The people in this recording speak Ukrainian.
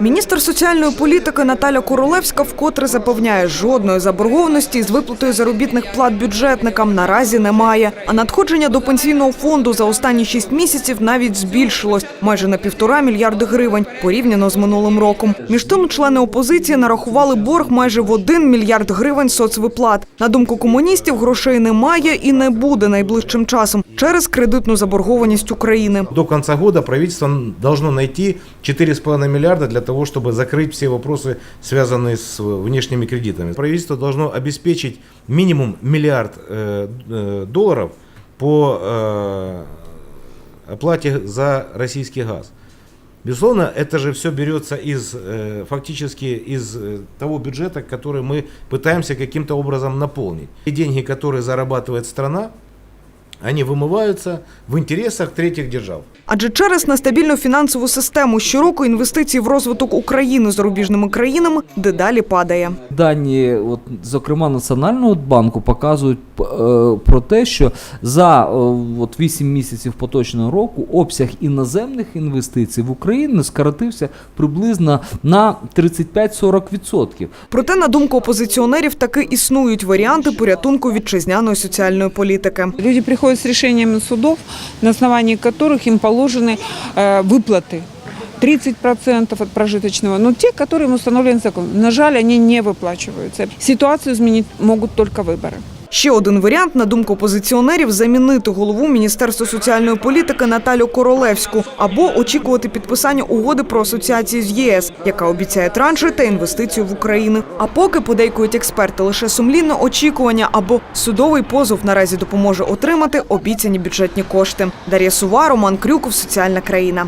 Міністр соціальної політики Наталя Королевська вкотре запевняє, жодної заборгованості з виплатою заробітних плат бюджетникам наразі немає. А надходження до пенсійного фонду за останні шість місяців навіть збільшилось майже на півтора мільярди гривень порівняно з минулим роком. Між тим, члени опозиції нарахували борг майже в один мільярд гривень соцвиплат. На думку комуністів, грошей немає і не буде найближчим часом через кредитну заборгованість України. До конца года правительство должно найти 4,5 миллиарда для того, чтобы закрыть все вопросы, связанные с внешними кредитами. Правительство должно обеспечить минимум миллиард э, э, долларов по э, оплате за российский газ. Безусловно, это же все берется из, э, фактически из э, того бюджета, который мы пытаемся каким-то образом наполнить. И деньги, которые зарабатывает страна, они вымываются в интересах третьих держав. Адже через нестабільну фінансову систему щороку інвестиції в розвиток України зарубіжними країнами дедалі падає. Дані, от, зокрема, Національного банку показують е, про те, що за е, от, 8 місяців поточного року обсяг іноземних інвестицій в Україну скоротився приблизно на 35-40%. Проте, на думку опозиціонерів, таки існують варіанти порятунку вітчизняної соціальної політики. Люди приходят с решениями судов, на основании которых им положены э, выплаты. 30% от прожиточного, но те, которые им установлен закон. На жаль, они не выплачиваются. Ситуацию изменить могут только выборы. Ще один варіант, на думку опозиціонерів, замінити голову Міністерства соціальної політики Наталю Королевську або очікувати підписання угоди про асоціацію з ЄС, яка обіцяє транші та інвестицію в Україну. А поки подейкують експерти лише сумлінне очікування або судовий позов наразі допоможе отримати обіцяні бюджетні кошти. Дар'я Сува, Роман Крюков, Соціальна країна.